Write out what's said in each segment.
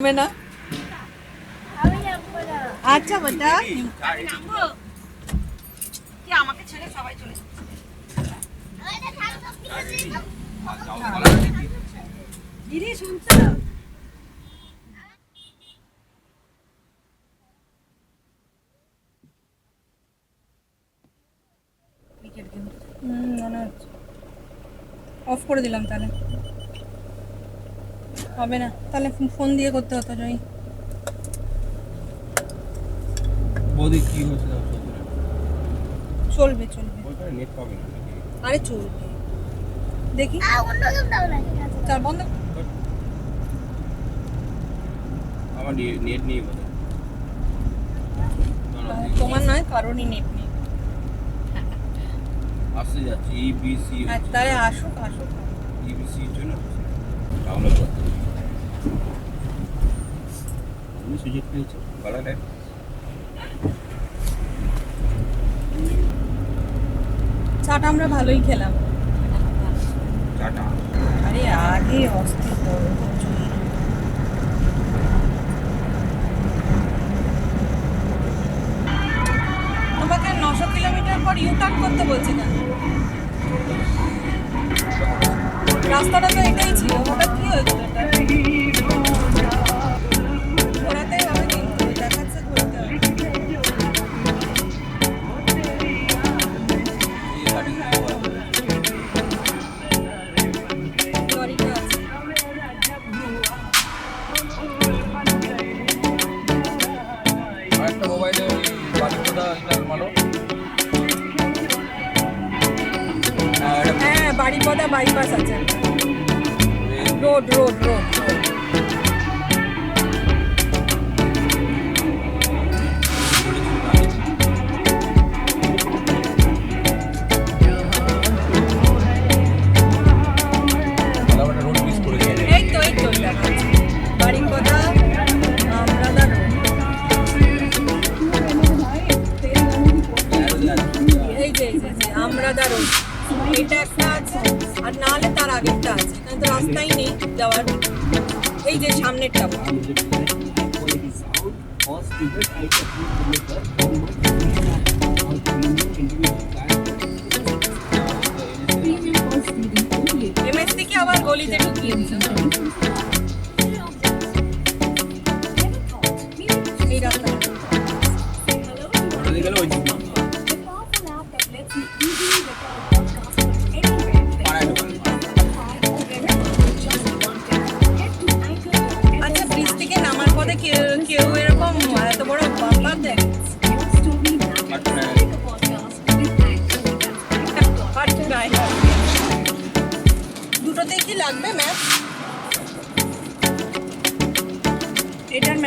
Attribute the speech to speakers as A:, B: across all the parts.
A: না? আচ্ছা বেটা কি আমাকে ছেড়ে সবাই চলে? দিদি শুনছো?
B: হুম, মনে হচ্ছে। অফ করে দিলাম তাহলে। হবে না। তাহলে ফোন দিয়ে করতে হতো জয়।
C: বৌদি কি হয়েছে
B: চলবে চলবে।
C: নেট পাবে না?
B: আরে চলবে। দেখি। চার বন্ধ।
C: আমার নেট নেই বোধ
B: তোমার নয় কারণই নেট নেই।
C: আসতে যাচ্ছে E ইবিসি
B: আর তাহলে আসুক আসুক।
C: ইবিসি জন্য? সুযোগ পেয়েছ
B: চাটা আমরা ভালোই খেলাম।
C: টাটা
B: আরে আগে অস্থির নশো কিলোমিটার পর ইউটার্ন করতে বলছি না।
C: এই
B: যে সামনেরটা। এমএসসি থেকে আবার গলিতে ঢুকিয়ে দিল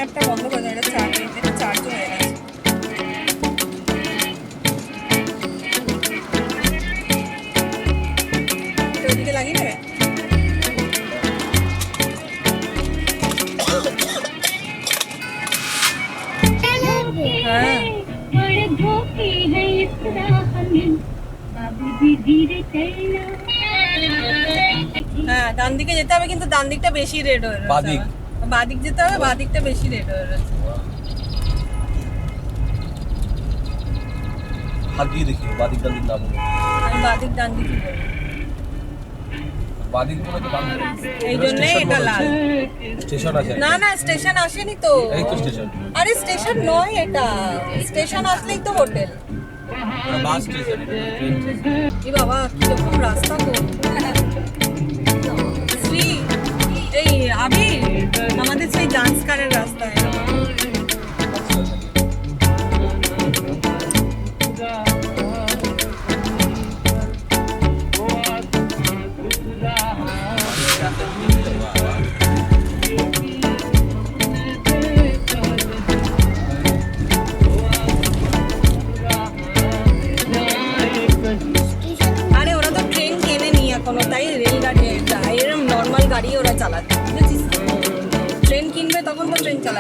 B: ল্যাপটা বন্ধ করে দেয় এটা এটা চার্জ হয়ে গেছে। হ্যাঁ।, হ্যাঁ। ডান দিকে যেতে হবে কিন্তু ডান দিকটা বেশি রেড হয়ে
C: বাদিক
B: বাঁদিক যেতে হবে বাঁদিকটা বেশি রেড হয়ে রয়েছে।
C: হাত দিয়ে দেখি বাদিক ডান দিক না বলে।
B: আমি বাঁদিক ডান দিকে
C: বাদিক বলে তো বাম
B: এই জন্যই এটা লাল।
C: স্টেশন আছে
B: না না স্টেশন আসেনি তো।
C: এই তো স্টেশন।
B: আরে স্টেশন নয় এটা। স্টেশন আসলেই তো হোটেল।
C: বাস স্টেশন
B: কি বাবা কীরকম রাস্তা তো। ডান্স কারের রাস্তায়।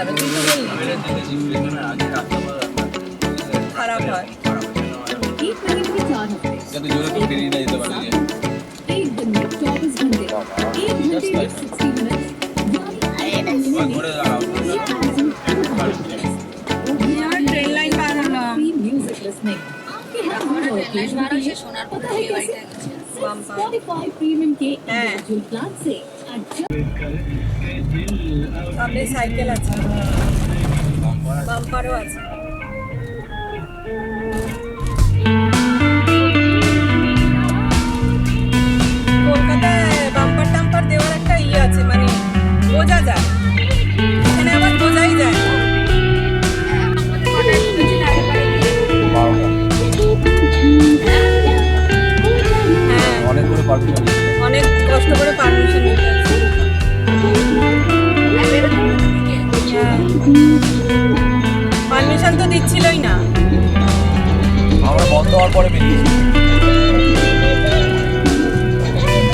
B: হবে তুই তো বললি খারাপ হয় ট্রেন লাইন পার হলাম
D: सोनार Spotify Premium के इंडिविजुअल प्लान से
B: সামনে সাইকেল আছে। বাম্পারও আছে। দিচ্ছিলই না।
C: আমরা বন্ধ হওয়ার পরে বেরিয়েছি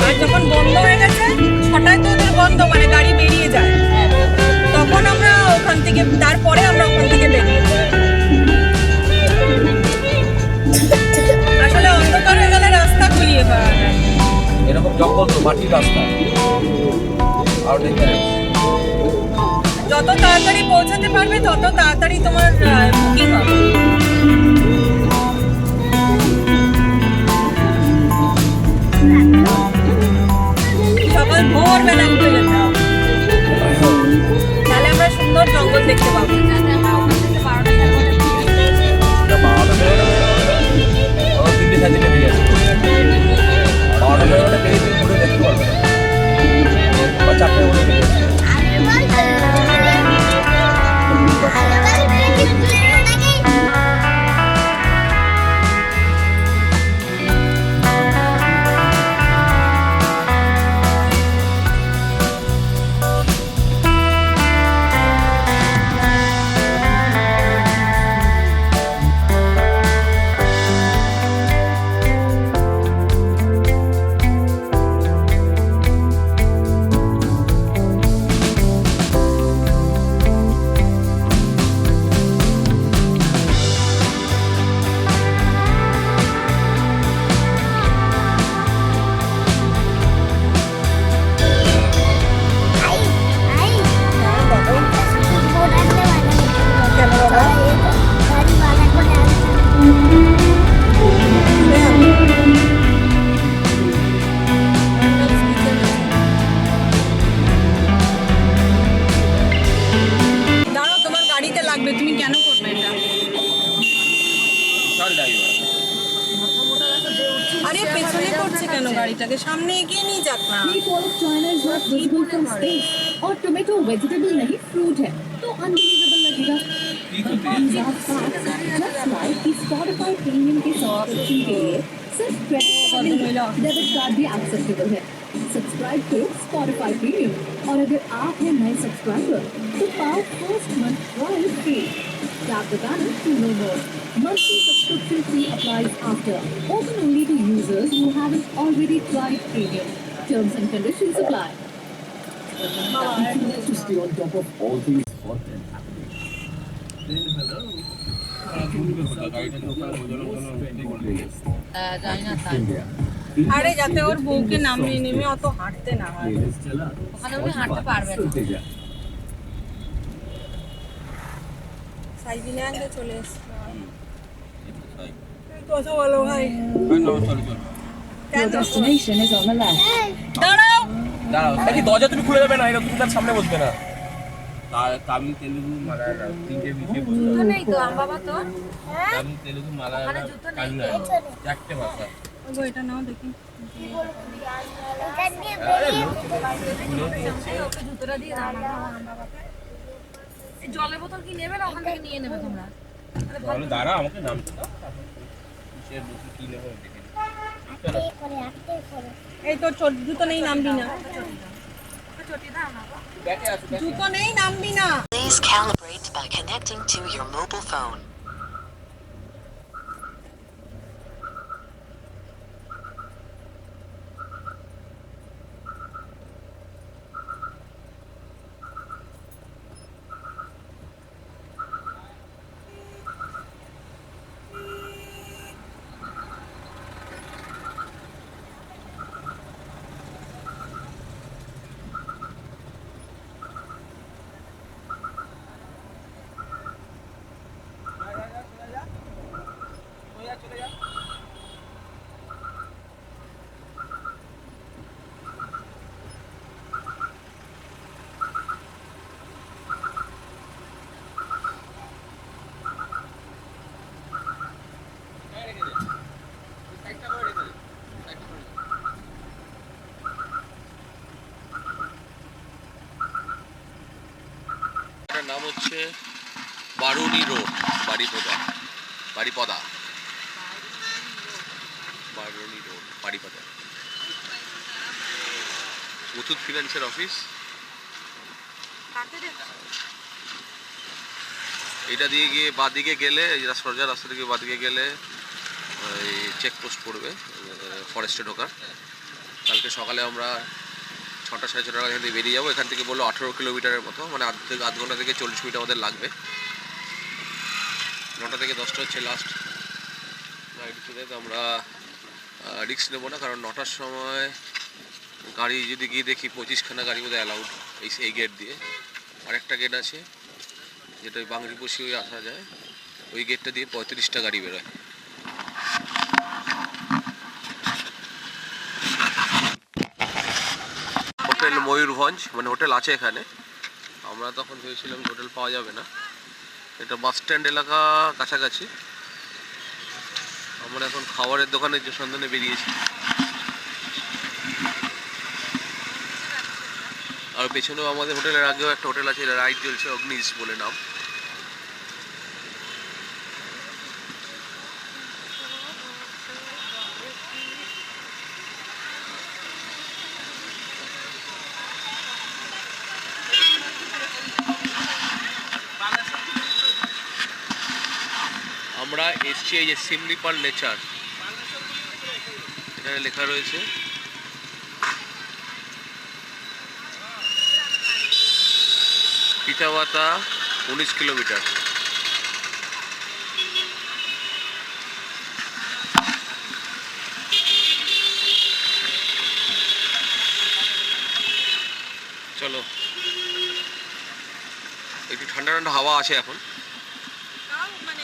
B: আর যখন বন্ধ হয়ে গেছে ছটায় তো ওদের বন্ধ মানে গাড়ি বেরিয়ে যায়। তখন আমরা ওখান থেকে তারপরে আমরা ওখান থেকে বেরিয়েছি আসলে অন্ধকার হয়ে গেলে রাস্তা খুলিয়ে পাওয়া
C: এরকম জঙ্গল তো মাটির রাস্তা। আর ডেঞ্জারাস
B: যত তাড়াতাড়ি পৌঁছাতে পারবে, তত তাড়াতাড়ি তোমার বুকিং হবে। সকাল ভোরবেলা তাহলে আমরা সুন্দর জঙ্গল দেখতে পাবো। কেন গাড়িটাকে সামনে এগিয়ে নিয়ে যাক না
D: Three four of China is not visible from space. और टोमेटो वेजिटेबल नहीं फ्रूट है तो अनबिलीवेबल लगेगा
C: কি করতে
D: These are facts. Just like कि Spotify प्रीमियम के सब्सक्रिप्शन के लिए सिर्फ क्रेडिट कार्ड नहीं डेबिट कार्ड भी एक्सेप्टेबल है subscribe to Spotify Premium. और अगर आप हैं नए सब्सक्राइबर तो पाओ first month trial free tap the banner to know more monthly subscription fee applies after open only to users who have already tried premium terms and conditions apply Hi. Hi.
E: To stay on top of all things hot and happening.
C: Then hello. Uh,
E: uh,
B: আরে যাতে ওর বউকে নামিয়ে নেমে অত হাঁটতে না হয়।
A: ওখানে উনি হাঁটতে পারবে না।
B: চলে কথা বলো ভাই। দাঁড়াও।
C: দরজা তুমি খুলে না? তার তামিল তেলুগু মালায়ালাম তিনটে হবে
A: তো বাবা মানে
C: তো? তেলুগু ভাষা
B: ওগো এটা নাও দেখি।
C: আরে লোক খুলে
A: ওকে জুতোটা দিয়ে দাও না বাবাকে এই জলের বোতল কি নেবে না ওখান থেকে নিয়ে নেবে তোমরা?
C: তাহলে দাঁড়া আমাকে নামতে দাও কিসের বুঝি কি নেব দেখে
B: এই তোর চট- জুতো নেই নামবি না। জুতো নেই নামবি না।
F: Please calibrate by connecting to your mobile phone.
C: হচ্ছে বারুনি রোড বাড়িপদা বাড়িপদা বারুনি রোড বাড়িপদা মুথুট ফিনান্সের অফিস। এটা দিয়ে গিয়ে বাদিকে গেলে সোজা রাস্তা থেকে বাদিকে গেলে চেকপোস্ট পড়বে ফরেস্টে ঢোকার। কালকে সকালে আমরা ছটা সাড়ে ছটার এখান থেকে বেরিয়ে যাব। এখান থেকে বলল আঠেরো কিলোমিটারের মতো মানে আধ থেকে আধ ঘণ্টা থেকে চল্লিশ মিনিট আমাদের লাগবে। নটা থেকে দশটা হচ্ছে লাস্ট রাইড গাড়িটিতে তো আমরা রিক্স নেব না, কারণ নটার সময় গাড়ি যদি গিয়ে দেখি পঁচিশখানা গাড়ি বোধহয় অ্যালাউড এই এই গেট দিয়ে। আরেকটা গেট আছে, যেটা ওই বাংরি বসে ওই আসা যায়। ওই গেটটা দিয়ে পঁয়ত্রিশটা গাড়ি বেরোয়। ময়ূরভঞ্জ মানে হোটেল আছে এখানে। আমরা তখন ভেবেছিলাম হোটেল পাওয়া যাবে না। এটা বাস স্ট্যান্ড এলাকা কাছাকাছি। আমরা এখন খাবারের দোকানের যে সন্ধানে বেরিয়েছি। আর পেছনেও আমাদের হোটেলের আগেও একটা হোটেল আছে, এটা রাইড চলছে অগ্নিশ বলে নাম। আমরা এসছি এই যে সিমলিপাল নেচার এখানে লেখা রয়েছে। পিঠাবাতা উনিশ কিলোমিটার। চলো। একটু ঠান্ডা ঠান্ডা হাওয়া আছে এখন।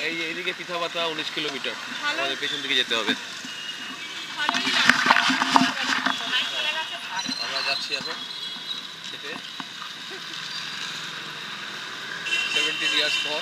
C: এই এইদিকে পিঠাবাতা উনিশ কিলোমিটার। আমাদের পেছন দিকে যেতে হবে। আমরা যাচ্ছি এখন খেতে। সেভেন্টিন ইয়ার্স পর।